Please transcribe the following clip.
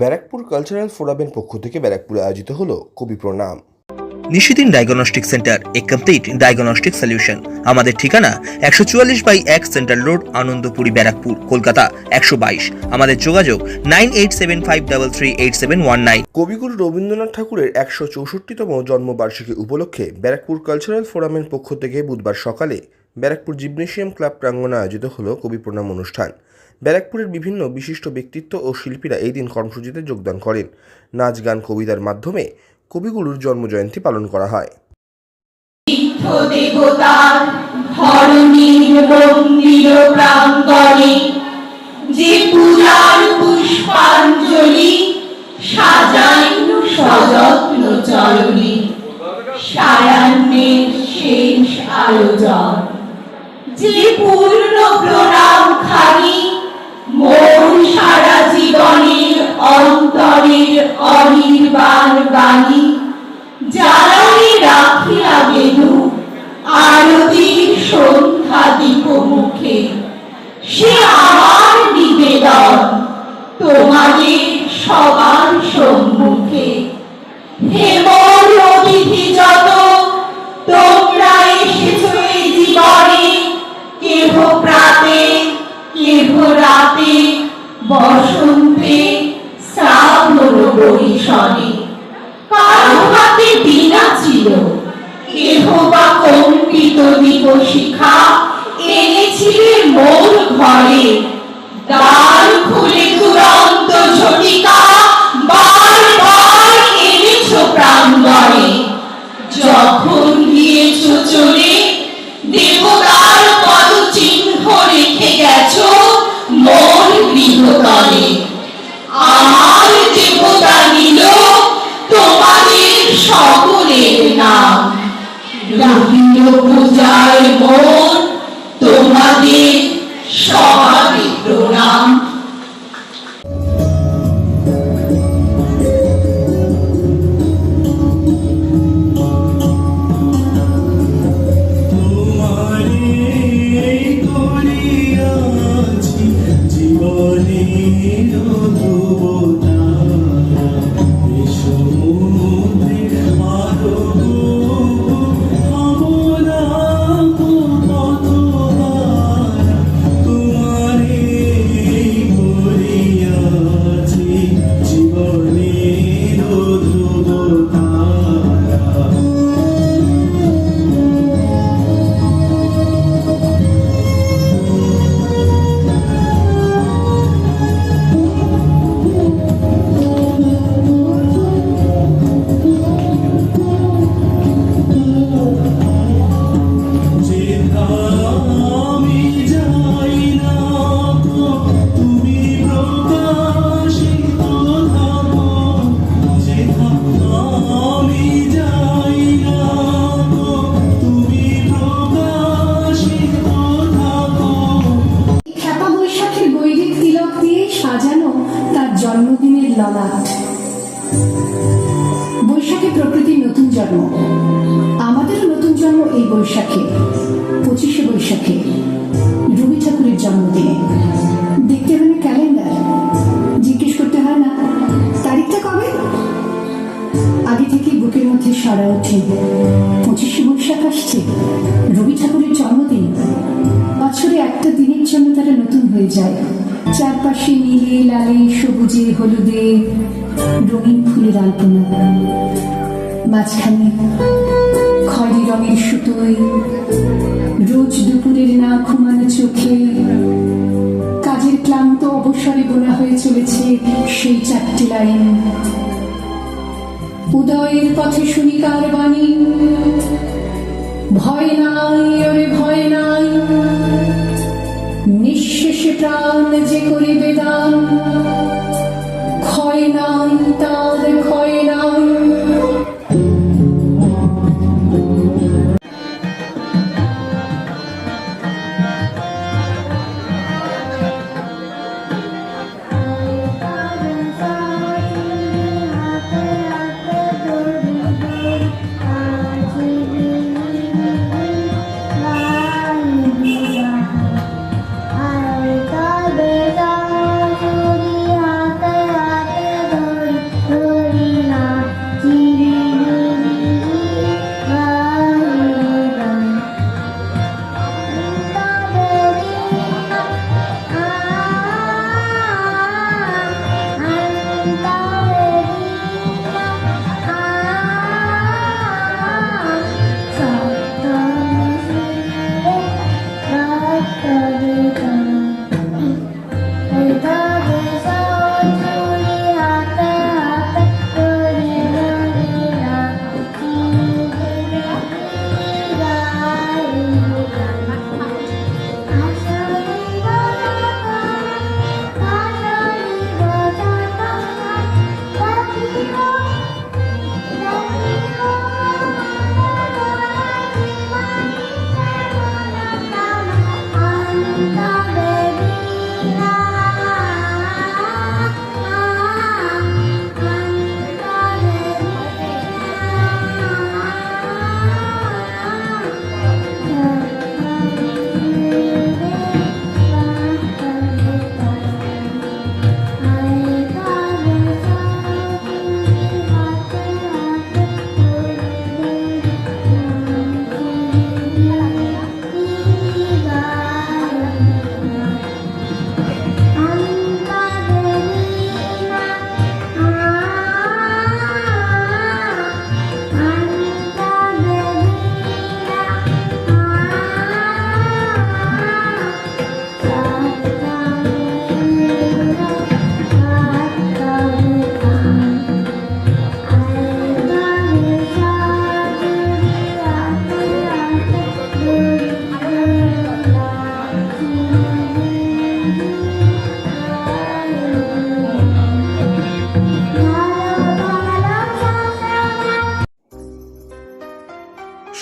Barrackpore cultural ফোরামের পক্ষ থেকে ব্যারাকপুরে আয়োজিত হলো কবি প্রণাম। Nishidin diagnostic centre a complete diagnostic solution. আমাদের ঠিকানা একশো চুয়াল্লিশ বাই এক সেন্ট্রাল রোড আনন্দপুরি ব্যারাকপুর কলকাতা একশো বাইশ। আমাদের যোগাযোগ nine eight seven five double three eight seven one nine. কবিগুরু রবীন্দ্রনাথ ঠাকুরের একশো চৌষট্টিতম জন্মবার্ষিকী উপলক্ষে ব্যারাকপুর কালচারাল ফোরামের পক্ষ থেকে বুধবার সকালে ব্যারাকপুর জিমনেশিয়াম ক্লাব প্রাঙ্গণে আয়োজিত হলো কবি প্রণাম অনুষ্ঠান। ব্যারাকপুরের বিভিন্ন বিশিষ্ট ব্যক্তিত্ব ও শিল্পীরা এই দিন কর্মসূচিতে যোগদান করেন। নাচ, গান, কবিতার মাধ্যমে কবিগুরুর জন্মজয়ন্তী পালন করা হয়। যে পূর্ণ প্রণাম খানি, মন সারা জীবনের অন্তরের অনির্বাণ বাণী। জ্বালানি রাখিয়া বেদু আরতির সন্ধ্যা দীপ মুখে। সে আমার নিবেদন, তোমাদের সবার সম্মুখে সকলের নাম রাহিল পূজায় মন তোমাদের সবারই প্রণাম। সাজানো তার জন্মদিনের ললাট। বৈশাখে প্রকৃতির নতুন জন্ম। আমাদেরও নতুন জন্ম এই বৈশাখে, পঁচিশে বৈশাখে, রবি ঠাকুরের জন্মদিনে। দেখতে না ক্যালেন্ডার। জিজ্ঞেস করতে হয় না, তারিখটা কবে? আগে থেকে বুকের মধ্যে সারা ওঠে। পঁচিশে বৈশাখ আসছে, রবি ঠাকুরের জন্মদিন। বছরে একটা দিনের জন্য তারা নতুন হয়ে যায়। চারপাশে নীলে লালে সবুজে হলুদে রঙিন ফুলের আলপনা। মাঝখানে খয়েরি রঙের সুতোয় রোজ দুপুরের না ঘুমানো চোখে কাজের ক্লান্ত অবসরে বোনা হয়ে চলেছে সেই চারটি লাইন। উদয়ের পথে শুনিকার বাণী, ভয় নাই ওরে প্রাণ যে করিবে দান ক্ষয় নাম তার ক্ষয় Oh,